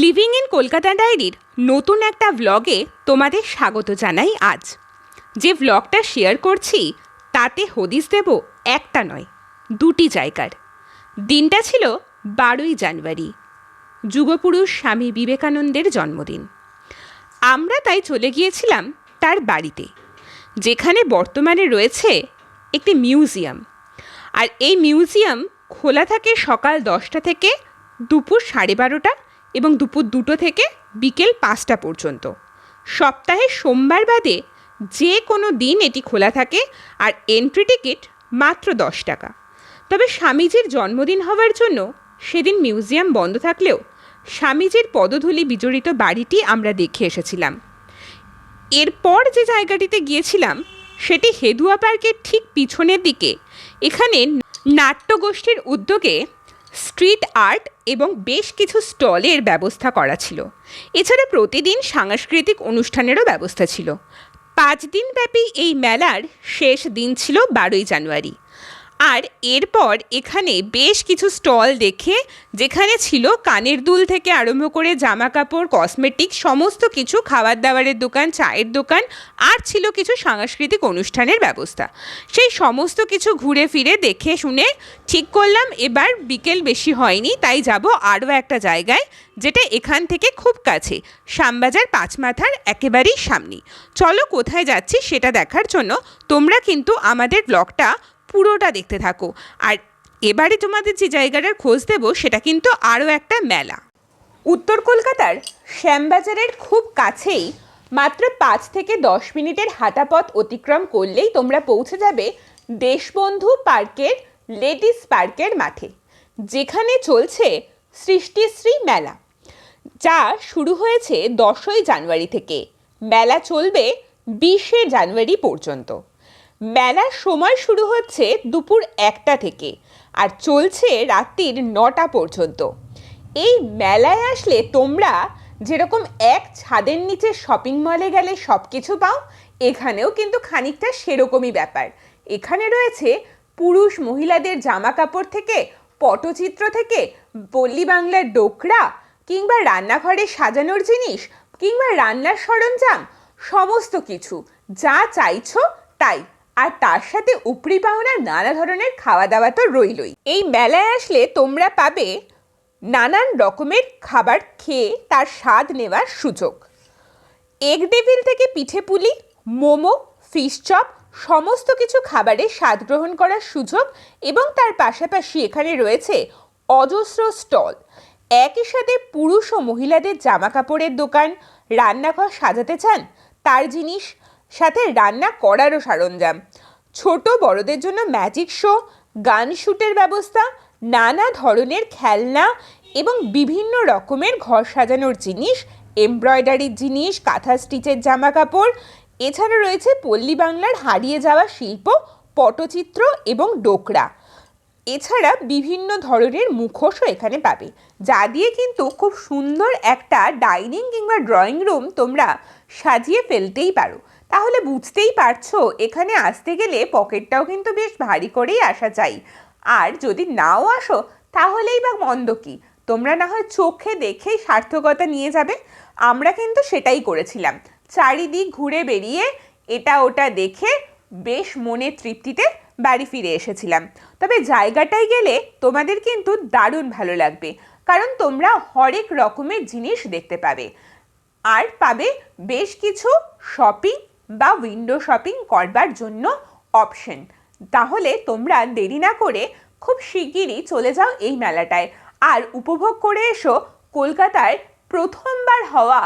Living in Kolkata ডায়েরির নতুন একটা ভ্লগে তোমাদের স্বাগত জানাই আজ। যে ভ্লগটা শেয়ার করছি, তাতে হদিস দেব একটা নয়, দুটি জায়গার। দিনটা ছিল বারোই জানুয়ারি, যুগপুরুষ স্বামী বিবেকানন্দের জন্মদিন। আমরা তাই চলে গিয়েছিলাম তার বাড়িতে, যেখানে বর্তমানে রয়েছে একটি মিউজিয়াম। আর এই মিউজিয়াম খোলা থাকে সকাল দশটা থেকে দুপুর সাড়ে বারোটা এবং দুপুর দুটো থেকে বিকেল পাঁচটা পর্যন্ত। সপ্তাহে সোমবার বাদে যে কোনো দিন এটি খোলা থাকে আর এন্ট্রি টিকিট মাত্র দশ টাকা। তবে স্বামীজির জন্মদিন হওয়ার জন্য সেদিন মিউজিয়াম বন্ধ থাকলেও স্বামীজির পদধূলি বিজড়িত বাড়িটি আমরা দেখে এসেছিলাম। এরপর যে জায়গাটিতে গিয়েছিলাম, সেটি হেদুয়া পার্কের ঠিক পিছনের দিকে। এখানে নাট্যগোষ্ঠীর উদ্যোগে স্ট্রিট আর্ট এবং বেশ কিছু স্টলের ব্যবস্থা করা ছিল। এছাড়া প্রতিদিন সাংস্কৃতিক অনুষ্ঠানেরও ব্যবস্থা ছিল। পাঁচ দিনব্যাপী এই মেলার শেষ দিন ছিল বারোই জানুয়ারি। আর এরপর এখানে বেশ কিছু স্টল দেখে, যেখানে ছিল কানের দুল থেকে আরম্ভ করে জামা কাপড় কসমেটিক, সমস্ত কিছু খাবার দাবারের দোকান, চায়ের দোকান, আর ছিল কিছু সাংস্কৃতিক অনুষ্ঠানের ব্যবস্থা। সেই সমস্ত কিছু ঘুরে ফিরে দেখে শুনে ঠিক করলাম, এবার বিকেল বেশি হয়নি, তাই যাব আরও একটা জায়গায়, যেটা এখান থেকে খুব কাছে, শ্যামবাজার পাঁচমাথার একেবারেই সামনে। চলো কোথায় যাচ্ছি সেটা দেখার জন্য, তোমরা কিন্তু আমাদের ব্লগটা পুরোটা দেখতে থাকো। আর এবারে তোমাদের যে জায়গাটার খোঁজ দেবো, সেটা কিন্তু আরও একটা মেলা। উত্তর কলকাতার শ্যামবাজারের খুব কাছেই মাত্র পাঁচ থেকে দশ মিনিটের হাঁটা পথ অতিক্রম করলেই তোমরা পৌঁছে যাবে দেশবন্ধু পার্কের লেডিস পার্কের মাঠে, যেখানে চলছে সৃষ্টিশ্রী মেলা, যা শুরু হয়েছে দশই জানুয়ারি থেকে। মেলা চলবে বিশে জানুয়ারি পর্যন্ত। মেলার সময় শুরু হচ্ছে দুপুর একটা থেকে আর চলছে রাত্রির নটা পর্যন্ত। এই মেলায় আসলে তোমরা যেরকম এক ছাদের নিচে শপিং মলে গেলে সব কিছু পাও, এখানেও কিন্তু খানিকটা সেরকমই ব্যাপার। এখানে রয়েছে পুরুষ মহিলাদের জামা কাপড় থেকে, পটচিত্র থেকে, পল্লী বাংলার ডোকরা কিংবা রান্নাঘরে সাজানোর জিনিস কিংবা রান্নার সরঞ্জাম, সমস্ত কিছু। যা চাইছো তাই। আর তার সাথে উপরি পাওনার নানা ধরনের খাওয়া দাওয়া তো রইলই। এই মেলায় আসলে তোমরা পাবে নানান রকমের খাবার খেয়ে তার স্বাদ নেওয়ার সুযোগ। এগ ডেভিল থেকে পিঠে পুলি, মোমো, ফিশ চপ, সমস্ত কিছু খাবারের স্বাদ গ্রহণ করার সুযোগ এবং তার পাশাপাশি এখানে রয়েছে অজস্র স্টল। একই সাথে পুরুষ ও মহিলাদের জামা কাপড়ের দোকান, রান্নাঘর সাজাতে চান, তার জিনিস সাথে রান্না করারও সরঞ্জাম। ছোট বড়দের জন্য ম্যাজিক শো গান শ্যুটের ব্যবস্থা, নানা ধরনের খেলনা এবং বিভিন্ন রকমের ঘর সাজানোর জিনিস এমব্রয়ডারির জিনিস, কাঁথা স্টিচের জামা কাপড় এছাড়া রয়েছে পল্লী বাংলার হারিয়ে যাওয়া শিল্প, পটচিত্র এবং ডোকরা। এছাড়া বিভিন্ন ধরনের মুখোশও এখানে পাবে। যা দিয়ে কিন্তু খুব সুন্দর একটা ডাইনিং কিংবা ড্রয়িং রুম তোমরা সাজিয়ে ফেলতেই পারো। তাহলে বুঝতেই পারছ, এখানে আসতে গেলে পকেটটাও কিন্তু বেশ ভারী করেই আসা চাই। আর যদি নাও আসো, তাহলেই বা মন্দ কি? তোমরা না হয় চোখে দেখেই সার্থকতা নিয়ে যাবে। আমরা কিন্তু সেটাই করেছিলাম। চারিদিক ঘুরে বেরিয়ে এটা ওটা দেখে বেশ মনে তৃপ্তিতে বাড়ি ফিরে এসেছিলাম। তবে জায়গাটায় গেলে তোমাদের কিন্তু দারুণ ভালো লাগবে, কারণ তোমরা হরেক রকমের জিনিস দেখতে পাবে। আর পাবে বেশ কিছু শপিং বা উইন্ডো শপিং করবার জন্য অপশন তাহলে তোমরা দেরি না করে খুব শিগগিরই চলে যাও এই মেলাটায়। আর উপভোগ করে এসো কলকাতায় প্রথমবার হওয়া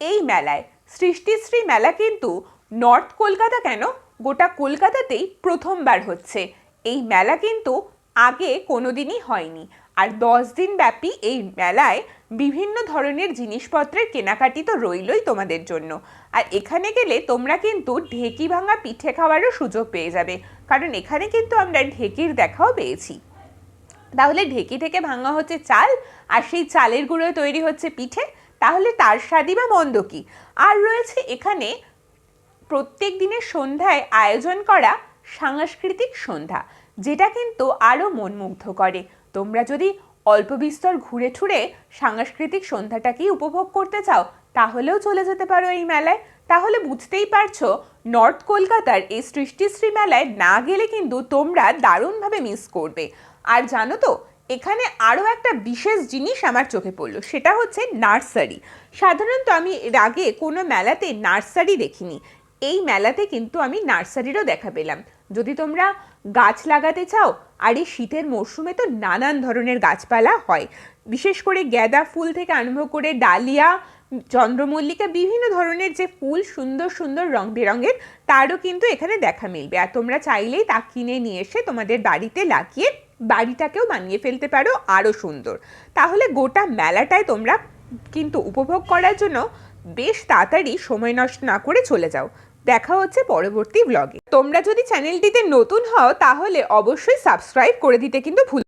এই মেলায়। সৃষ্টিশ্রী মেলা কিন্তু নর্থ কলকাতা কেন? গোটা কলকাতাতেই প্রথমবার হচ্ছে। এই মেলা কিন্তু আগে কোনোদিনই হয়নি। আর দশ দিন ব্যাপী এই মেলায় বিভিন্ন ধরনের জিনিসপত্রের কেনাকাটি তো রইলই তোমাদের জন্য। আর এখানে গেলে তোমরা কিন্তু ঢেকি ভাঙা পিঠে খাওয়ারও সুযোগ পেয়ে যাবে। কারণ এখানে কিন্তু আমরা ঢেকির দেখাও পেয়েছি। তাহলে ঢেকি থেকে ভাঙা হচ্ছে চাল, আর সেই চালের গুঁড়োয় তৈরি হচ্ছে পিঠে। তাহলে তার স্বাদই বা মন্দ কি? আর রয়েছে এখানে প্রত্যেক দিনের সন্ধ্যায় আয়োজন করা সাংস্কৃতিক সন্ধ্যা, যেটা কিন্তু আরও মনমুগ্ধ করে। তোমরা যদি অল্প বিস্তর ঘুরে ঠুরে সাংস্কৃতিক সন্ধ্যাটাকেই উপভোগ করতে চাও, তাহলেও চলে যেতে পারো এই মেলায়। তাহলে বুঝতেই পারছ, নর্থ কলকাতার এই সৃষ্টিশ্রী মেলায় না গেলে কিন্তু তোমরা দারুণভাবে মিস করবে। আর জানো তো, এখানে আরও একটা বিশেষ জিনিস আমার চোখে পড়ল, সেটা হচ্ছে নার্সারি। সাধারণত আমি এর আগে কোনো মেলাতে নার্সারি দেখিনি। এই মেলাতে কিন্তু আমি নার্সারিরও দেখা পেলাম। যদি তোমরা গাছ লাগাতে চাও? আর এই শীতের মরশুমে তো নানান ধরনের গাছপালা হয়। বিশেষ করে গ্যাদা ফুল থেকে আরম্ভ করে ডালিয়া, চন্দ্রমল্লিকা, বিভিন্ন ধরনের যে ফুল সুন্দর সুন্দর রং বেরঙের, তারও কিন্তু এখানে দেখা মিলবে। আর তোমরা চাইলেই তা কিনে নিয়ে এসে তোমাদের বাড়িতে লাগিয়ে বাড়িটাকেও বানিয়ে ফেলতে পারো আরও সুন্দর। তাহলে গোটা মেলাটায় তোমরা কিন্তু উপভোগ করার জন্য বেশ তাড়াতাড়ি সময় নষ্ট না করে চলে যাও। দেখা হচ্ছে পরবর্তী ব্লগে তোমরা যদি চ্যানেলটিতে নতুন হও, তাহলে অবশ্যই সাবস্ক্রাইব করে দিতে কিন্তু ভুল